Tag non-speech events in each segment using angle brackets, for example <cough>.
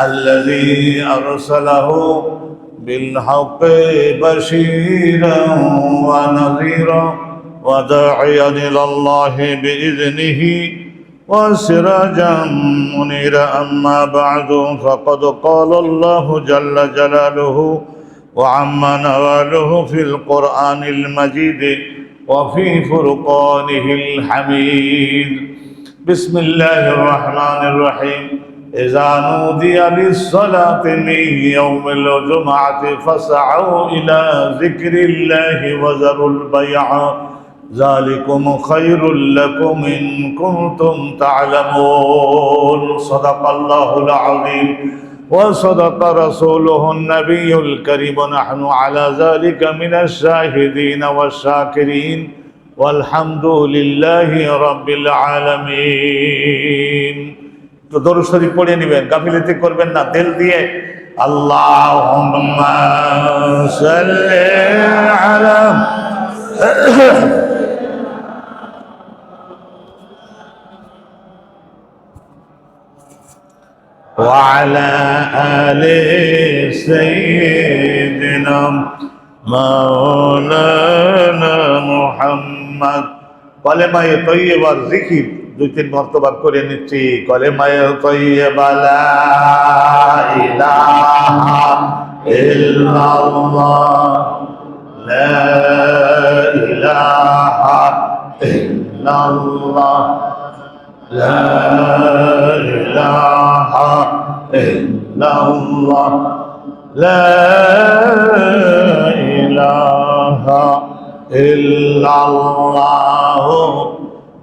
الذي أرسله بالحق بشيرا ونذيرا وداعيا إلى الله بإذنه وسراجا منيرا أما بعد فقد قال الله جل جلاله وعم نواله في القرآن المجيد وفي فرقانه الحميد بسم الله الرحمن الرحيم إذا نودي للصلاة من يوم الجمعة فاسعوا إلى ذكر الله وذروا البيع. ذلكم خير لكم إن كنتم تعلمون. صدق الله العظيم. وصدق رسوله النبي الكريم. نحن على ذلك من الشاهدين والشاكرين. والحمد لله رب العالمين. তো দরুদ শরীফ পড়ে নেবেন গাফিলতি করবেন না দিল দিয়ে আল্লাহুম্মা সাল্লি আলা وعلى آل سيدنا مولانا محمد কলেমায়ে তৈয়বার জিকির দুই তিন মর্তবা করে নিচ্ছি কলে মায়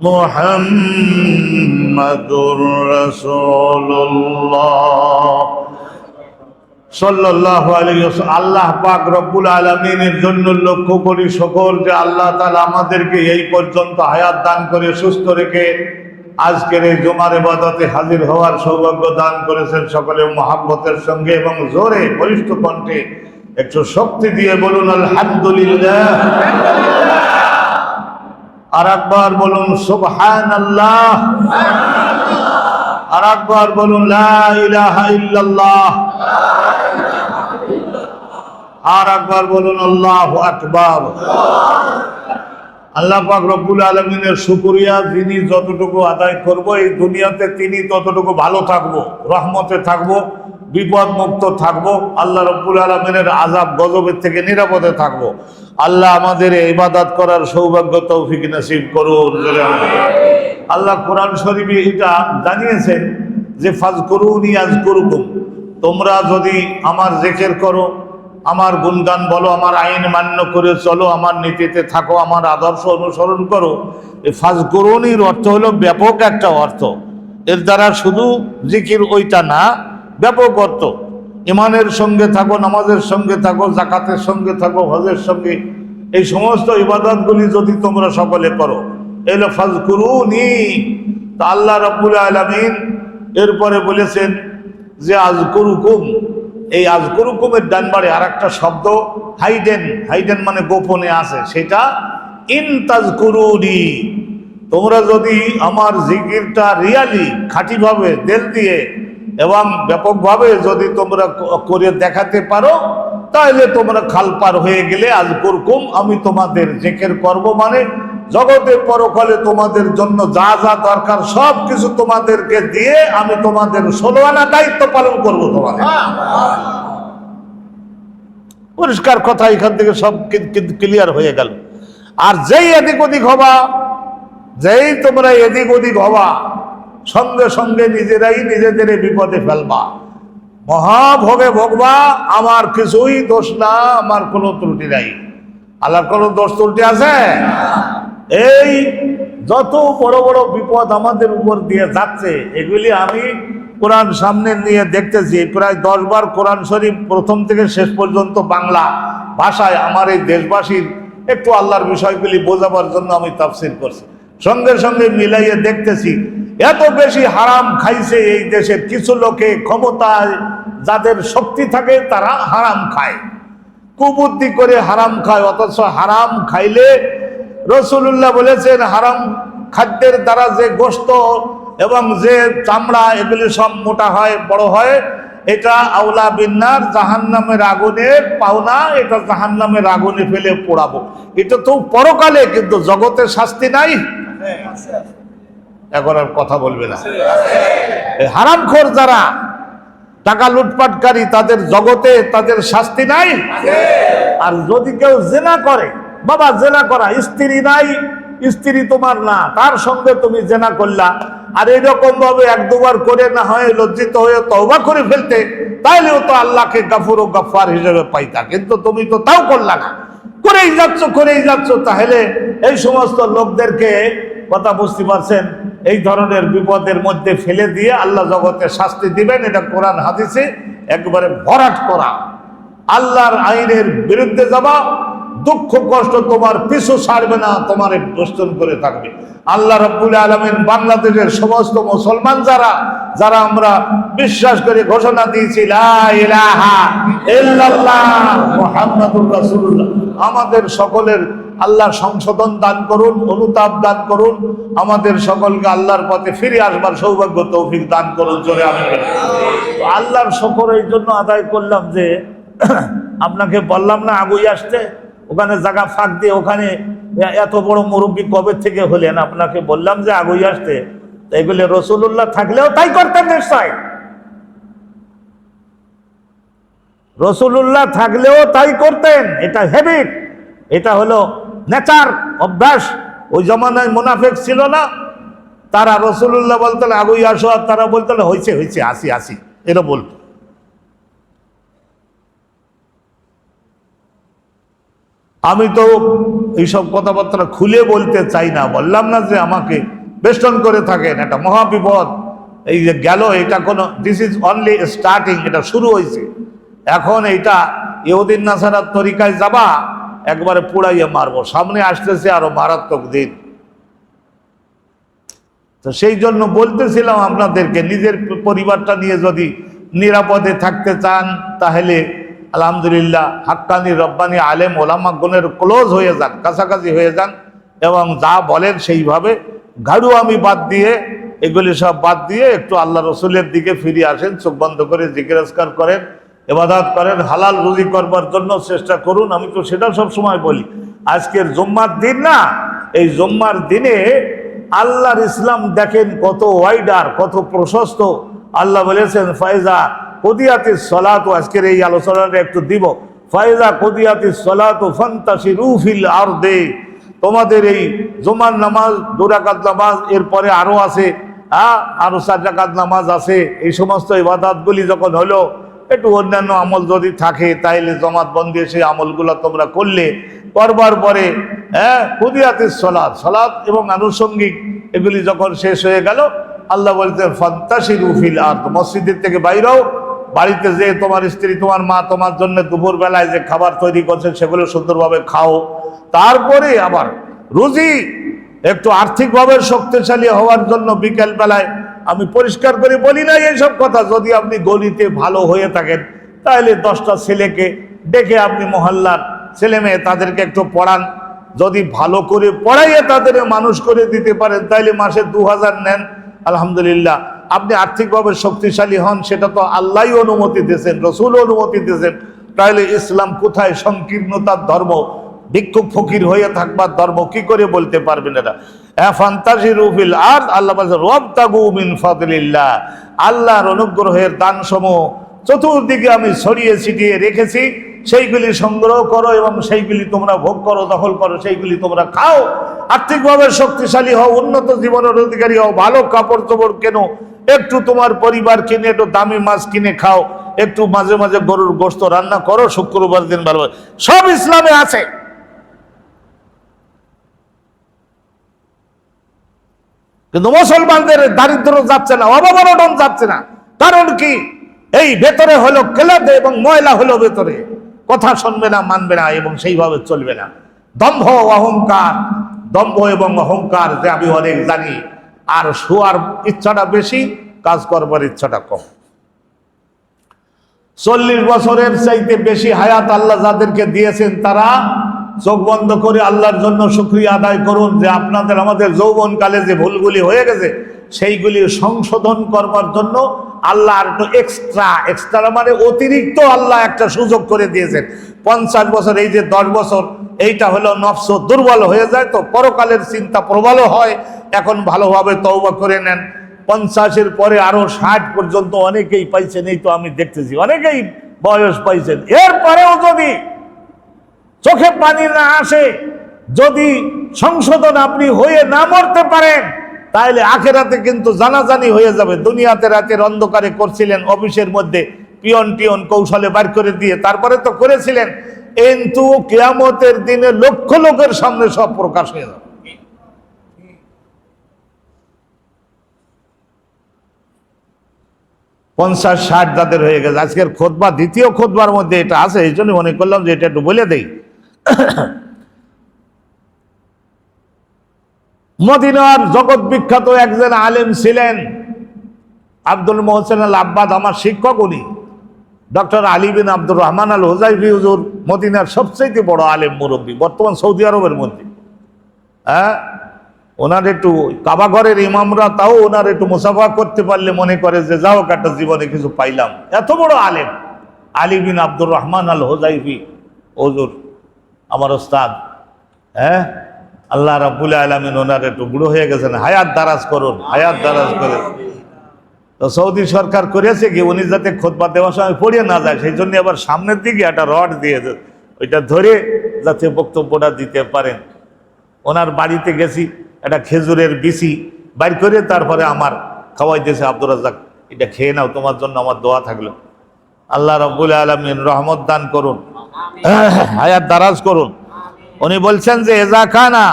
محمد رسول الله সাল্লাহ আলী আল্লাহ পাক রব্বুল আলমিনের জন্য লক্ষ্য করি সকল যে আল্লাহ তালা আমাদেরকে এই পর্যন্ত হায়াত দান করে সুস্থ রেখে আজকের এই জমার এবাদতে হাজির হওয়ার সৌভাগ্য দান করেছেন সকলে মহাব্বতের সঙ্গে এবং জোরে বলিষ্ঠ কণ্ঠে একটু শক্তি দিয়ে বলুন আলহামদুলিল্লাহ আর একবার বলুন সুবহান আল্লাহ আর একবার বলুন আর একবার বলুন, আল্লাহ আকবার। আল্লাহ পাক রব্বুল আলমিনের শুকুরিয়া, যিনি যতটুকু আদায় করব এই দুনিয়াতে, তিনি ততটুকু ভালো থাকব, রহমতে থাকব। বিপদ মুক্ত থাকব, আল্লাহ রব্বুল আলমিনের আজাব গজবের থেকে নিরাপদে থাকব। আল্লাহ আমাদের ইবাদাত করার সৌভাগ্য, তৌফিক নসিব করুন আল্লাহ কোরআন শরীফে এটা জানিয়েছেন যে ফাজ করুন আজ করুকুম তোমরা যদি আমার জেকের করো, আমার গুণগান বলো, আমার আইন মান্য করে চলো, আমার নীতিতে থাকো, আমার আদর্শ অনুসরণ করো, এই ফাজগুরনির অর্থ হলো ব্যাপক একটা অর্থ। এর দ্বারা শুধু জিকির ওইটা না ব্যাপক অর্থ। ইমানের সঙ্গে থাকো, নামাজের সঙ্গে থাকো জাকাতের সঙ্গে থাকো, হজের সঙ্গে। এই সমস্ত ইবাদতগুলি যদি তোমরা সকলে করো, এলো ফাজকুরুনি। তা আল্লাহ রব্বুল আলমিন এরপরে বলেছেন যে, আজকুরুকুম। এই আজগরুকুমের ডানবারে আর একটা শব্দ, হাইডেন। হাইডেন মানে গোপনে আছে। সেটা ইন তাজকুরুনি। তোমরা যদি আমার জিকিরটা রিয়ালি, খাঁটিভাবে, দেল দিয়ে এবং ব্যাপকভাবে যদি তোমরা করে দেখাতে পারো, তাহলে তোমরা খাল পার হয়ে গেলে আজ করকুম, আমি তোমাদের জেকের করব মানে জগতে পরকালে তোমাদের জন্য যা যা দরকার সব কিছু তোমাদেরকে দিয়ে আমি তোমাদের ষোলো আনা দায়িত্ব পালন করব তোমাদের। পরিষ্কার কথা, এখান থেকে সব ক্লিয়ার হয়ে গেল। আর যেই এদিক ওদিক হবা, যেই তোমরা এদিক ওদিক হবা সঙ্গে সঙ্গে নিজেরাই নিজেদের বিপদে ফেলবা। মহাভোগে ভোগবা, আমার কিছুই দোষ না, আমার কোনো ত্রুটি নাই। আল্লাহর কোনো দোষ ত্রুটি আছে? এই যত বড় বড় বিপদ আমাদের উপর দিয়ে যাচ্ছে, এগুলি আমি কোরআন সামনে নিয়ে দেখতেছি। প্রায় দশ বার কোরআন শরীফ প্রথম থেকে শেষ পর্যন্ত বাংলা ভাষায় আমার এই দেশবাসীর একটু আল্লাহর বিষয়গুলি বোঝাবার জন্য আমি তাফসির করছি। সঙ্গে সঙ্গে মিলাইয়ে দেখতেছি এত বেশি হারাম খাইছে এই দেশের কিছু লোকে ক্ষমতায়, যাদের শক্তি থাকে তারা হারাম খায়। কুবুদ্ধি করে হারাম খায়, অথচ হারাম খাইলে রসুল্লাহ বলেছেন, হারাম খাদ্যের দ্বারা যে গোস্ত এবং যে চামড়া এগুলি সব মোটা হয়, বড় হয়, এটা আউলা বিন্নার জাহান্নামের আগুনে পাওনা, এটা জাহান্নামের আগুনে ফেলে পোড়াবো। এটা তো পরকালে, কিন্তু জগতের শাস্তি নাই। এখন আর কথা বলবে না। হারামখোর যারা টাকা লুটপাটকারী, তাদের জগতে তাদের শাস্তি নাই। আর যদি কেউ জেনা করে, বাবা জেনা করা, স্ত্রী নাই, স্ত্রী তোমার না, তার সঙ্গে তুমি জেনা করলা। আর এরকম ভাবে এক দুবার করে না হয় লজ্জিত হয়ে তওবা করে ফেলতে, তাইলেও তো আল্লাহকে গাফুর ও গাফার হিসেবে পাইতা। কিন্তু তুমি তো তাও করলা না। করেই যাচ্ছ করেই যাচ্ছ, তাহলে এই সমস্ত লোকদেরকে কথা বুঝতে পারছেন? এই ধরনের বিপদের মধ্যে ফেলে দিয়ে আল্লাহ জগতে শাস্তি দিবেন, এটা কোরআন হাদিসে একবারে ভরাট করা। আল্লাহর আইনের বিরুদ্ধে যাবা, দুঃখ কষ্ট তোমার পিছু ছাড়বে না, তোমার দোস্তন করে থাকবে। আল্লাহ রব্বুল আলমিন বাংলাদেশের সমস্ত মুসলমান যারা যারা আমরা বিশ্বাস করে ঘোষণা দিয়েছি আমাদের সকলের আল্লাহ সংশোধন দান করুন, অনুতাপ দান করুন। আমাদের সকলকে আল্লাহর পথে ফিরে আসবার সৌভাগ্য, তৌফিক দান করুন জোরে আমি আল্লাহর শকর এই জন্য আদায় করলাম যে, <clears throat> আপনাকে বললাম না, আগুই আসতে ওখানে জায়গা ফাঁক দিয়ে ওখানে এত বড় মুরব্বী কবে থেকে হলেন? আপনাকে বললাম যে, আগুই আসতে এগুলি রসুল্লাহ থাকলেও তাই করতেন নিশ্চয়। রসুল্লাহ থাকলেও তাই করতেন। এটা হ্যাবিট এটা হলো নেচার, অভ্যাস। ওই জমানায় মুনাফেক ছিল না। তারা রসুল্লাহ বলতেন আগুই আসো আর তারা বলতেন হয়েছে হয়েছে আসি আসি। এরা বলতো আমি তো এইসব কথাবার্তা খুলে বলতে চাই না। বললাম না যে আমাকে বেষ্টন করে থাকেন, এটা মহাবিপদ। এই যে গেল, এটা কোনো দিস ইজ অনলি স্টার্টিং এটা শুরু হয়েছে এখন এইটা ইহুদিন নাসারার তরিকায় যাবা। একবারে পুড়াইয়ে মারবো। সামনে আসতেছে আরও মারাত্মক দিন। তো সেই জন্য বলতেছিলাম আপনাদেরকে, নিজের পরিবারটা নিয়ে যদি নিরাপদে থাকতে চান, তাহলে আলহামদুলিল্লাহ হাক্কানি রব্বানি আলেম ওলামা গুণের ক্লোজ হয়ে যান, কাছাকাছি হয়ে যান এবং যা বলেন সেইভাবে গাড়ু আমি বাদ দিয়ে, এগুলি সব বাদ দিয়ে একটু আল্লাহ রসুলের দিকে ফিরে আসেন, চোখ বন্ধ করে জিজ্ঞাসকার করেন। এবাদাত করেন, হালাল রুজি করবার জন্য চেষ্টা করুন, আমি তো সেটা সব সময় বলি। আজকের জম্মার দিন না, এই জম্মার দিনে আল্লাহর ইসলাম দেখেন কত ওয়াইডার কত প্রশস্ত। আল্লাহ বলেছেন ফায়জা কদিয়াতি সলাত, আজকের এই আলোচনাটা একটু দিব। ফায়জা কদিয়াতি সলাত ফান্তাসি রুফিল আর দে তোমাদের এই জুমার নামাজ দুরাকাত নামাজ, এরপরে আরও আছে হ্যাঁ আরও চার নামাজ আছে। এই সমস্ত ইবাদাতগুলি যখন হলো একটু অন্যান্য আমল যদি থাকে, তাইলে জমাত বন্দি সেই আমলগুলো তোমরা করলে, করবার পরে হ্যাঁ কুদিয়াতে সলাদ সলাদ এবং আনুষঙ্গিক এগুলি যখন শেষ হয়ে গেল, আল্লাহ বলতেন ফন্তাসি রুফিল আর মসজিদের থেকে বাইরেও বাড়িতে যে তোমার স্ত্রী, তোমার মা তোমার জন্য দুপুর বেলায় যে খাবার তৈরি করছে, সেগুলো সুন্দরভাবে খাও। তারপরে আবার রুজি, একটু আর্থিকভাবে শক্তিশালী হওয়ার জন্য বিকেল বেলায় আমি পরিষ্কার করে বলি না এইসব কথা। যদি আপনি গলিতে ভালো হয়ে থাকেন, তাহলে দশটা ছেলেকে ডেকে আপনি মহল্লার ছেলে মেয়ে তাদেরকে একটু পড়ান। যদি ভালো করে পড়াইয়ে তাদের মানুষ করে দিতে পারেন, তাহলে মাসে দু হাজার নেন। আলহামদুলিল্লাহ, আপনি আর্থিকভাবে শক্তিশালী হন, সেটা তো আল্লাহই অনুমতি দিয়েছেন, রসুল অনুমতি দিয়েছেন। তাহলে ইসলাম কোথায়? সংকীর্ণতার ধর্ম। ভিক্ষুক ফকির হয়ে থাকবার ধর্ম কি করে বলতে পারবেন এরা? আর আল্লাহ আল্লাহর অনুগ্রহের দান সমূহ চতুর্দিকে আমি ছড়িয়ে ছিটিয়ে রেখেছি। সেইগুলি সংগ্রহ করো এবং সেইগুলি তোমরা ভোগ করো, দখল করো, সেইগুলি তোমরা খাও। আর্থিকভাবে শক্তিশালী হও, উন্নত জীবনের অধিকারী হও, ভালো কাপড় চোপড় কেনো, একটু তোমার পরিবার কিনে, একটু দামি মাছ কিনে খাও, একটু মাঝে মাঝে গরুর গোস্ত রান্না করো, শুক্রবার দিন ভালো। সব ইসলামে আছে। কিন্তু মুসলমানদের দারিদ্র যাচ্ছে না অবমানন যাচ্ছে না। কারণ কি? এই ভেতরে হলো কেলাদে এবং ময়লা হলো ভেতরে। কথা শুনবে না, মানবে না এবং সেইভাবে চলবে না। দম্ভ অহংকার, দম্ভ এবং অহংকার যে আমি অনেক জানি, আর শোয়ার ইচ্ছাটা বেশি, কাজ করবার ইচ্ছাটা কম। চল্লিশ বছরের চাইতে বেশি হায়াত আল্লাহ যাদেরকে দিয়েছেন তারা চোখ বন্ধ করে আল্লাহর জন্য শুক্রিয়া আদায় করুন যে আপনাদের আমাদের যৌবনকালে যে ভুলগুলি হয়ে গেছে সেইগুলি সংশোধন করবার জন্য আল্লাহ আর একটু এক্সট্রা এক্সট্রা মানে অতিরিক্ত আল্লাহ একটা সুযোগ করে দিয়েছেন। পঞ্চাশ বছর, এই যে দশ বছর, এইটা হলো নফস দুর্বল হয়ে যায় তো, পরকালের চিন্তা প্রবলও হয়, এখন ভালোভাবে তওবা করে নেন। পঞ্চাশের পরে আরও ষাট পর্যন্ত অনেকেই পাইছেন, এই তো আমি দেখতেছি, অনেকেই বয়স পাইছেন। এরপরেও যদি চোখে পানি না আসে, যদি সংশোধন আপনি হয়ে না মরতে পারেন তাহলে আখেরাতে কিন্তু জানাজানি হয়ে যাবে। দুনিয়াতে রাতের অন্ধকারে করছিলেন অফিসের মধ্যে, পিয়ন টিয়ন কৌশলে বার করে দিয়ে তারপরে তো করেছিলেন। কিন্তু কেয়ামতের দিনে লক্ষ লোকের সামনে সব প্রকাশ হয়ে যাবে। পঞ্চাশ, ষাট যাদের হয়ে গেছে। আজকের খোদবা, দ্বিতীয় খোদবার মধ্যে এটা আছে, এই জন্য মনে করলাম যে এটা একটু বলে দেই। <coughs> মদিনার জগৎ বিখ্যাত একজন আলেম ছিলেন আব্দুল মোহসেন আল আব্বাদ, আমার শিক্ষক উনি। Doctor Ali bin Abdur Rahman al Hudhaifi হুজুর, মদিনার সবচেয়ে বড় আলেম মুরব্বী, বর্তমান সৌদি আরবের মধ্যে হ্যাঁ? ওনার একটু কাবাঘরের ইমামরা, তাও ওনার একটু মুসাফা করতে পারলে মনে করে যে, যাও একটা জীবনে কিছু পাইলাম। এত বড় আলেম। আলী বিন আব্দুর রহমান আল হোজাইফি ওজুর আমার ওস্তাদ হ্যাঁ? আল্লাহ রাবুল আলমিন ওনার একটু বুড়ো হয়ে গেছেন। হায়াত দারাজ করুন, হায়াত দারাজ করুন। তো সৌদি সরকার করেছে কি, উনি যাতে খোদবা দেওয়ার সময় পড়িয়ে না যায়, সেই জন্য আবার সামনের দিকে একটা রড দিয়েছে ওইটা ধরে যাতে বক্তব্যটা দিতে পারেন। ওনার বাড়িতে গেছি, একটা খেজুরের বিচি বাইর করে তারপরে আমার খাওয়াই দিয়েছে আব্দুর রাজাক এটা খেয়ে নাও, তোমার জন্য আমার দোয়া থাকল। আল্লাহ রব্বুল আলমিন রহমত দান করুন। হায়াত দারাজ করুন। উনি বলছেন যে, এজা খানা,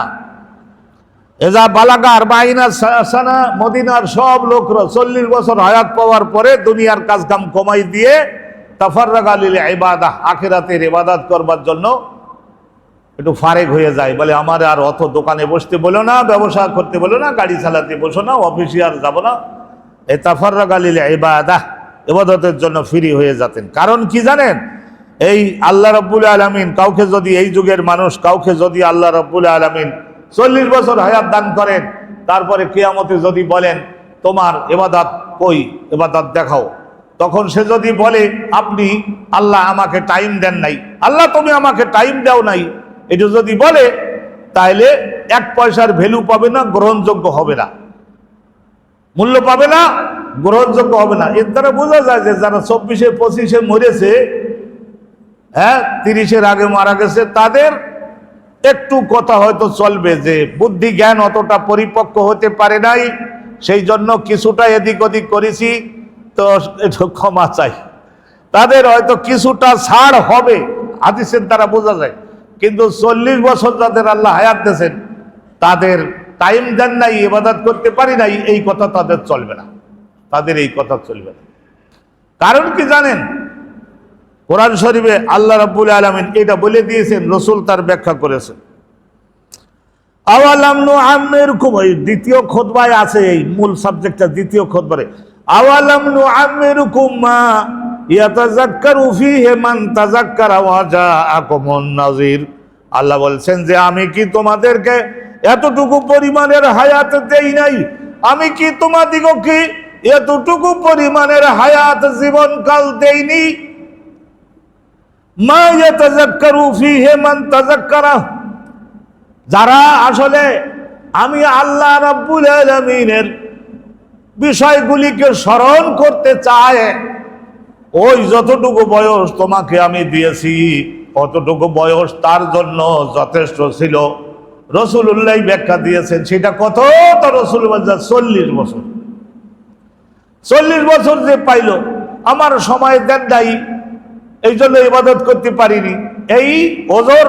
এজা বালাগার বাইনা সানা, মদিনার সব লোকরা চল্লিশ বছর হায়াত পাওয়ার পরে দুনিয়ার কাজ কাম কমাই দিয়ে তাফাররাগ আলিল ইবাদাহ, আখিরাতের ইবাদত করবার জন্য একটু ফারেক হয়ে যায়। বলে, আমার আর অত দোকানে বসতে বলো না, ব্যবসা করতে বলো না, গাড়ি চালাতে বসো না, অফিসে আর যাব না। এই তাফাররাগ আলিল ইবাদাহ ইবাদতের জন্য ফ্রি হয়ে যেতেন। কারণ কি জানেন? এই আল্লাহ রব্বুল আলমিন কাউকে যদি এই যুগের মানুষ, কাউকে যদি আল্লাহ রব্বুল আলমিন চল্লিশ বছর হায়াত দান করেন, তারপরে কেয়ামতে যদি বলেন, তোমার এবাদাত কই? এবাদাত দেখাও। তখন সে যদি বলে, আপনি আল্লাহ আমাকে টাইম দেন নাই। আল্লাহ, তুমি আমাকে টাইম দাও নাই। এটা যদি বলে তাহলে এক পয়সার ভ্যালু পাবে না, গ্রহণযোগ্য হবে না। মূল্য পাবে না গ্রহণযোগ্য হবে না। এর দ্বারা বোঝা যায় যে যারা চব্বিশে, পঁচিশে মরেছে হ্যাঁ তিরিশের আগে মারা গেছে, তাদের একটু কথা হয়তো চলবে যে বুদ্ধি জ্ঞান অতটা পরিপক্ক হতে পারে নাই, সেই জন্য কিছুটা এদিক ওদিক করেছি, তো একটু ক্ষমা চাই। তাদের হয়তো কিছুটা ছাড় হবে, হাদিসের দ্বারা বোঝা যায়। কিন্তু চল্লিশ বছর যাদের আল্লাহ হায়াত দিয়েছেন, তাদের টাইম দেন নাই, ইবাদত করতে পারি নাই, এই কথা তাদের চলবে না। তাদের এই কথা চলবে না। কারণ কি জানেন? কোরআন শরীফে আল্লাহ রাব্বুল আলামিন এটা বলে দিয়েছেন, রসুল তার ব্যাখ্যা করেছেন। আওয়ালাম নু আমেরকুম ওই দ্বিতীয় খোদবায় আছে এই মূল সাবজেক্টটা, দ্বিতীয় খোদবারে। আওয়ালাম নু আমেরকুম মা ইয়াতাযাক্কারু ফীহি তাযাক্কারা ওয়া জাআকুমুন নাযীর। আল্লাহ বলছেন যে, আমি কি তোমাদেরকে এতটুকু পরিমাণের হায়াত দেই নাই? আমি কি তোমাদিগকে এতটুকু পরিমাণের হায়াত ফীহি মান তাযাক্কারা। যারা আসলে আমি আল্লাহ রাব্বুল আলামিনের বিষয়গুলিকে স্মরণ করতে চায়, ওই যতটুকু বয়স তোমাকে আমি দিয়েছি, অতটুকু বয়স তার জন্য যথেষ্ট ছিল। রসুল্লাহ ব্যাখ্যা দিয়েছেন, সেটা কত তো রসুল চল্লিশ বছর। চল্লিশ বছর যে পাইল, আমার সময় দেন দায়ী এই জন্য ইবাদত করতে পারিনি। এই ওজোর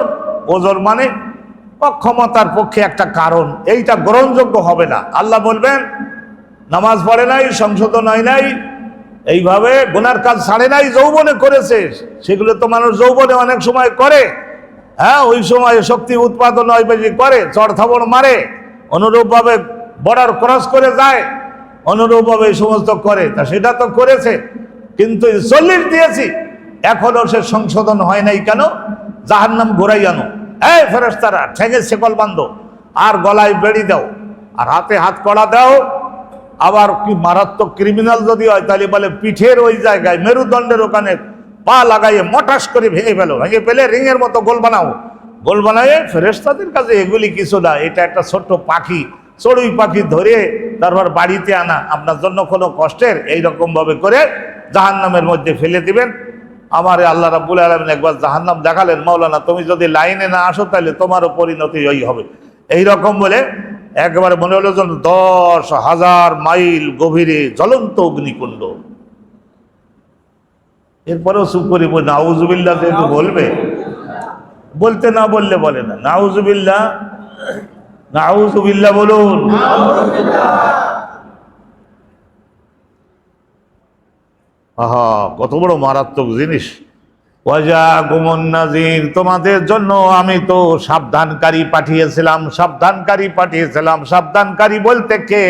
ওজোর মানে অক্ষমতার পক্ষে একটা কারণ, এইটা গ্রহণযোগ্য হবে না। আল্লাহ বলবেন, নামাজ পড়ে নাই, সংশোধন হয় নাই, এইভাবে গুনার কাজ ছাড়ে নাই, যৌবনে করেছে, সেগুলো তো মানুষ যৌবনে অনেক সময় করে। হ্যাঁ ওই সময় শক্তি উৎপাদন হয় বেশি করে, চড় থাবড় মারে, অনুরূপভাবে বর্ডার ক্রস করে যায়। অনুরূপভাবে এই সমস্ত করে, তা সেটা তো করেছে, কিন্তু চল্লিশ দিয়েছি এখনও সে সংশোধন হয় নাই কেন? যাহার নাম ঘোরাই আনো। এই ফেরেস্তারা ঠেঙে শেকল বান্ধো আর গলায় বেড়ি দাও, আর হাতে হাত কড়া দাও। আবার কি মারাত্মক ক্রিমিনাল যদি হয়, তাহলে বলে পিঠের ওই জায়গায় মেরুদণ্ডের ওখানে পা লাগাইয়ে মটাস করে ভেঙে ফেলো। ভেঙে ফেলে রিংয়ের মতো গোল বানাও। গোল বানাইয়ে ফেরেস্তাদের কাছে এগুলি কিছু না, এটা একটা ছোট্ট পাখি চড়ুই পাখি ধরে তারপর বাড়িতে আনা। আপনার জন্য কোনো কষ্টের এই রকম ভাবে করে জাহান নামের মধ্যে ফেলে দিবেন। আমার আল্লাহ রাবুল আলমিন একবার জাহান্নাম দেখালেন মৌলানা তুমি যদি লাইনে না আসো তাহলে তোমারও পরিণতি ওই হবে। এই রকম বলে একবারে মনে হলো যেন দশ হাজার মাইল গভীরে জ্বলন্ত অগ্নিকুণ্ড। এরপরেও চুপ করি বলি নাউজুবিল্লা বলবে, বলতে না বললে বলে না। নাউজুবিল্লা বলুন। আহা, কত বড় মারাত্মক জিনিস। গুমন তোমাদের জন্য আমি তো সাবধানকারী পাঠিয়েছিলাম সাবধানকারী পাঠিয়েছিলাম, সাবধানকারী বলতে কে?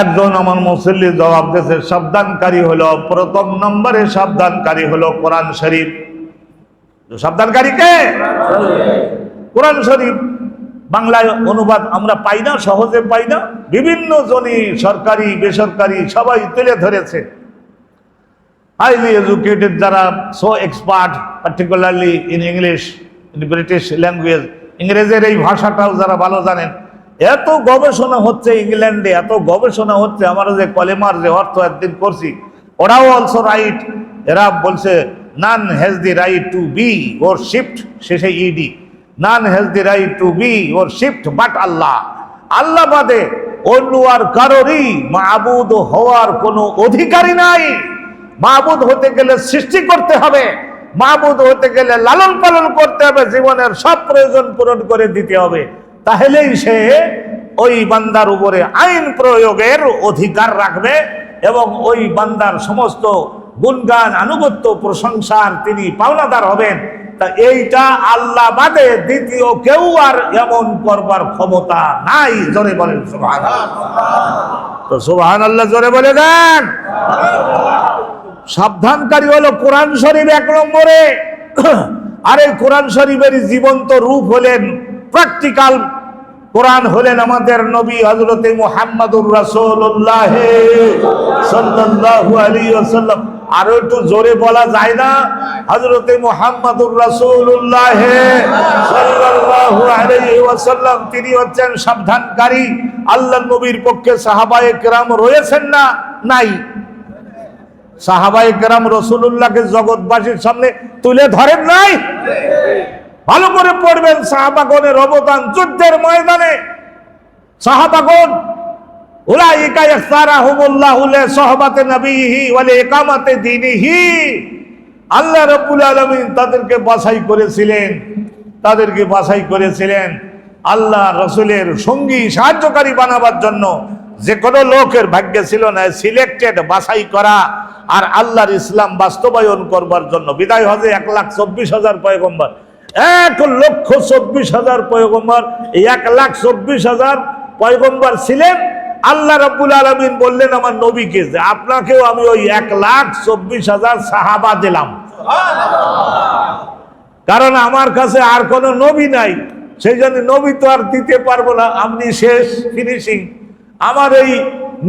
একজন আমার মুসল্লি জবাব দিয়েছে, সাবধানকারী হলো প্রথম নম্বরে সাবধানকারী হলো কোরআন শরীফ। সাবধানকারী কে? কোরআন শরীফ বাংলায় অনুবাদ আমরা পাই না, সহজে পাই না। বিভিন্ন জনই সরকারি, বেসরকারি সবাই তুলে ধরেছে। হাইলি এডুকেটেড যারা so expert particularly in English in British language ইংরেজের এই ভাষাটাও যারা ভালো জানেন, এত গবেষণা হচ্ছে ইংল্যান্ডে, এত গবেষণা হচ্ছে আমরা যে কলেমার যে অর্থ একদিন করছি, ওরাও অলসো রাইট এরা বলছে none has the right to be or shift শেষে ED none has the right to be or shift but আল্লাহ আল্লাহ বাদে অন্য আর কারোরই মাহবুদ হওয়ার কোনো অধিকারই নাই। মাহবুদ হতে গেলে সৃষ্টি করতে হবে। মাহবুদ হতে গেলে লালন পালন করতে হবে। জীবনের সব প্রয়োজন পূরণ করে দিতে হবে। তাহলেই সে ওই বান্দার উপরে আইন প্রয়োগের অধিকার রাখবে এবং ওই বান্দার সমস্ত গুণগান আনুগত্য, প্রশংসার তিনি পাওনাদার হবেন। তা এইটা আল্লাহ বাদে দ্বিতীয় কেউ আর এমন করবার ক্ষমতা নাই, জোরে বলেন সুবহান তো সুবহান আল্লাহ জোরে বলে দেন। সাবধানকারী হলো কোরআন শরীফ এক নম্বরে। আর এই কোরআন শরীফের জীবন্ত রূপ হলেন প্র্যাকটিক্যাল। কোরআন হলেন আমাদের নবী হজরতে মোহাম্মদুর রাসূলুল্লাহ সাল্লাল্লাহু আলাইহি ওয়াসাল্লাম। আরও একটু জোরে বলা যায় না। হজরতে মোহাম্মদুর আলাইহি ওয়াসাল্লাম, তিনি হচ্ছেন সাবধানকারী। আল্লাহ নবীর পক্ষে সাহাবায়ে কেরাম রয়েছেন না? নাই। সাহাবাই কেরাম রসুল্লাহকে জগৎবাসীর সামনে তুলে ধরেন নাই? ভালো করে পড়বেন সাহাবাগনের অবদান যুদ্ধের ময়দানে। সাহাবাগন উলাইকা ইখতারাহুমুল্লাহু লিসহবাতি নবীহি ওয়া লিইকামাতি দীনিহি। আল্লাহ রাব্বুল আলামিন তাদেরকে বাছাই করেছিলেন, তাদেরকে বাছাই করেছিলেন আল্লাহ রসুলের সঙ্গী সাহায্যকারী বানাবার জন্য। যে কোনো লোকের ভাগ্যে ছিল না, সিলেক্টেড, বাছাই করা আর আল্লাহর ইসলাম বাস্তবায়ন করবার জন্য। বিদায় হজে এক লাখ চব্বিশ হাজার পয়গম্বর। এক লক্ষ চব্বিশ হাজার পয়গম্বর, এক লাখ চব্বিশ হাজার পয়গম্বর ছিলেন আল্লাহ রাব্বুল আলমিন বললেন, আমার নবীকে যে আপনাকেও আমি ওই এক লাখ চব্বিশ হাজার সাহাবা দিলাম। কারণ আমার কাছে আর কোনো নবী নাই। সেই জন্য নবী তো আর দিতে পারব না। আপনি শেষ ফিনিশিং আমার এই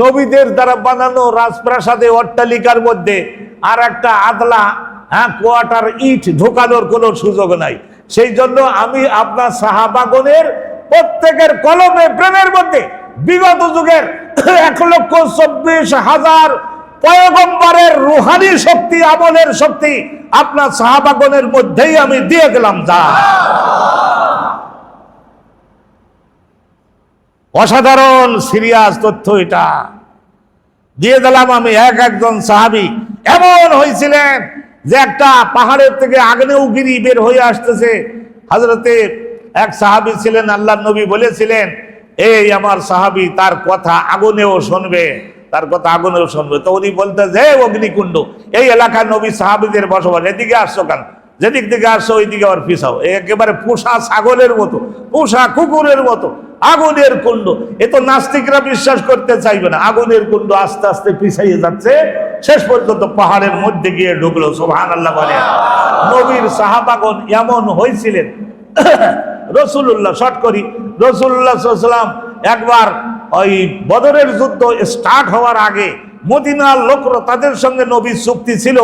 নবীদের দ্বারা বানানো রাজপ্রাসাদে, অট্টালিকার মধ্যে আর একটা আদলা হ্যাঁ কোয়াটার ইট ঢোকানোর কোনো সুযোগ নাই। সেই জন্য আমি আপনার সাহাবাগনের প্রত্যেকের কলমে, প্রেমের মধ্যে বিগত যুগের <coughs> এক লক্ষ চব্বিশ হাজার পয়গম্বরের রুহানি শক্তি, আমলের শক্তি আপনার সাহাবাগনের মধ্যেই আমি দিয়ে গেলাম যা। অসাধারণ সিরিয়াস তথ্য এটা। দিয়ে দিলাম আমি এক একজন সাহাবি। এমন হয়েছিলেন যে একটা পাহাড়ের থেকে আগ্নেয়গিরি বের হয়ে আসতেছে। হাজরতে এক সাহাবি ছিলেন আল্লাহ নবী বলেছিলেন এই আমার সাহাবি তার কথা আগুনেও শুনবে, তার কথা আগুনেও শুনবে। তো উনি বলতে যে অগ্নিকুণ্ড, এই এলাকার নবী সাহাবিদের বসবাস, এদিকে আসছো কেন? যেদিক থেকে আসছো ওই দিকে আবার পিছাও একেবারে পোষা ছাগলের মতো, পোষা কুকুরের মতো, আগুনের কুণ্ড। এ তো নাস্তিকরা বিশ্বাস করতে চাইবে না। আগুনের কুণ্ড আস্তে আস্তে পিছাইয়ে যাচ্ছে। শেষ পর্যন্ত পাহাড়ের মধ্যে গিয়ে ঢুকলো সোহান আল্লাহ বলে। নবীর সাহাবাগন এমন হয়েছিলেন <coughs> রসুল্লাহ শট করি রসুল্লাহ সাল্লাম একবার ওই বদরের যুদ্ধ স্টার্ট হওয়ার আগে মদিনার লোকরা তাদের সঙ্গে নবীর চুক্তি ছিল।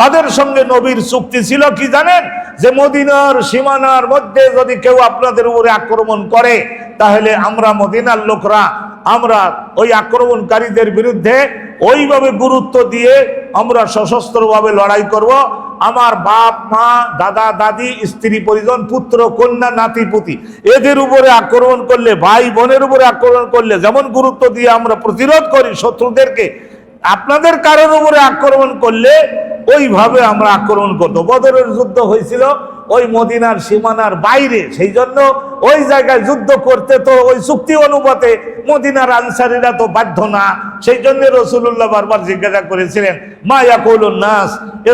তাদের সঙ্গে নবীর চুক্তি ছিল কি জানেন? যে মদিনার সীমানার মধ্যে যদি কেউ আপনাদের উপরে আক্রমণ করে, তাহলে আমরা মদিনার লোকরা, আমরা ওই আক্রমণকারীদের বিরুদ্ধে ওইভাবে গুরুত্ব দিয়ে আমরা সশস্ত্রভাবে লড়াই করব। আমার বাপ, মা, দাদা, দাদি, স্ত্রী, পরিজন, পুত্র, কন্যা, নাতি, পুতি, এদের উপরে আক্রমণ করলে, ভাই বোনের উপরে আক্রমণ করলে, যেমন গুরুত্ব দিয়ে আমরা প্রতিরোধ করি শত্রুদেরকে, আপনাদের কারোর উপরে আক্রমণ করলে, ওইভাবে আমরা আক্রমণ করতো বদরের যুদ্ধ হয়েছিল ওই মদিনার সীমানার বাইরে। সেই জন্য ওই জায়গায় যুদ্ধ করতে তো ওই চুক্তি অনুপাতে মদিনার আনসারিরা তো বাধ্য না। সেই জন্য রসুল্লাহ বারবার জিজ্ঞাসা করেছিলেন, মা ইয়াকুল নাস?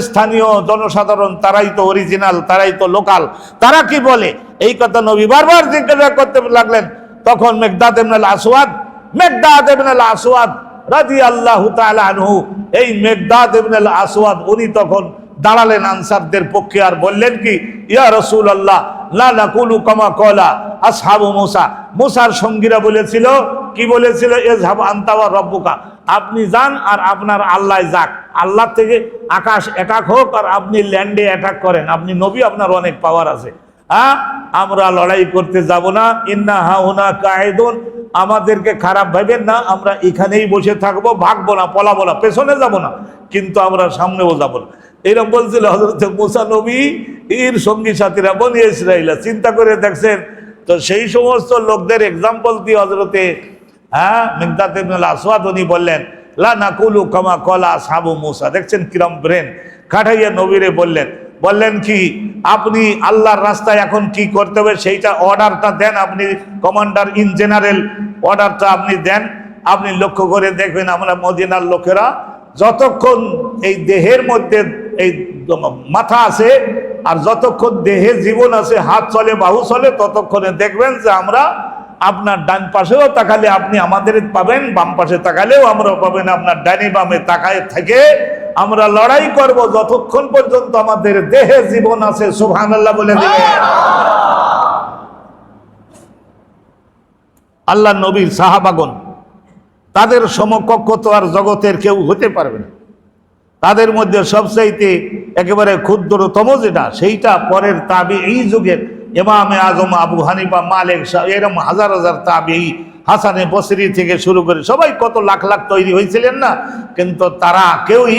স্থানীয় জনসাধারণ, তারাই তো অরিজিনাল তারাই তো লোকাল তারা কি বলে? এই কথা নবী বারবার জিজ্ঞাসা করতে লাগলেন। তখন মেঘদাদ এমনাল আসওয়াদ, মেঘদাদ এমনাল আসওয়াদ রাজি আল্লাহ আনহু, এই মেঘদাদ ইবনুল আসওয়াদ, উনি তখন দাঁড়ালেন আনসারদের পক্ষে আর বললেন কি, ইয়া রসুল আল্লাহ লা নাকুলু কামা কলা আসহাবু মুসা। মুসার সঙ্গীরা বলেছিল, কি বলেছিল? এজহাব আন্তাওয়া রব্বুকা। আপনি যান আর আপনার আল্লাহ যাক। আল্লাহ থেকে আকাশ অ্যাটাক হোক আর আপনি ল্যান্ডে অ্যাটাক করেন। আপনি নবী, আপনার অনেক পাওয়ার আছে। হ্যাঁ? আমরা লড়াই করতে যাব না। ইন্না হাউনা কায়দুন আমাদেরকে খারাপ ভাবেন না। আমরা এখানেই বসে থাকব, ভাগবো না, পলাবো না, পেছনে যাব না। কিন্তু আমরা সামনেও যাব না। এরকম বলছিল হজরত মুসা নবী, এর সঙ্গী সাথীরা বনি ইসরাইলা চিন্তা করে দেখছেন। তো সেই সমস্ত লোকদের এক্সাম্পল দিয়ে হজরতে হ্যাঁ মেঘদাত আসওয়াদ উনি বললেন, লা নাকুলু কামা কলা সাবু মুসা। দেখছেন কিরম ব্রেন কাঠাইয়া নবীরে বললেন বললেন কি, আপনি আল্লাহর রাস্তায় এখন কি করতে হবে সেইটা অর্ডারটা দেন আপনি, কমান্ডার ইন জেনারেল, অর্ডারটা আপনি দেন। আপনি লক্ষ্য করে দেখবেন আমরা মদিনার লোকেরা যতক্ষণ এই দেহের মধ্যে এই মাথা আছে, আর যতক্ষণ দেহে জীবন আছে, হাত চলে, বাহু চলে, ততক্ষণে দেখবেন যে আমরা আপনার ডান পাশেও তাকালে আপনি আমাদের পাবেন, বাম পাশে তাকালেও আমরা পাবেন। আপনার ডানি বামে তাকায় থেকে আমরা লড়াই করব যতক্ষণ পর্যন্ত আমাদের দেহে জীবন আছে সুহান আল্লাহ বলে দিবে আল্লাহ নবীর সাহাবাগন তাদের সমকক্ষ তো আর জগতের কেউ হতে পারবে না। তাদের মধ্যে সবচাইতে একেবারে ক্ষুদ্রতম যেটা, সেইটা পরের তাবি এই যুগের এমামে আজম আবু হানিফা, মালিক এরম হাজার হাজার তাবি হাসানে বসরি থেকে শুরু করে সবাই কত লাখ লাখ তৈরি হয়েছিলেন না? কিন্তু তারা কেউই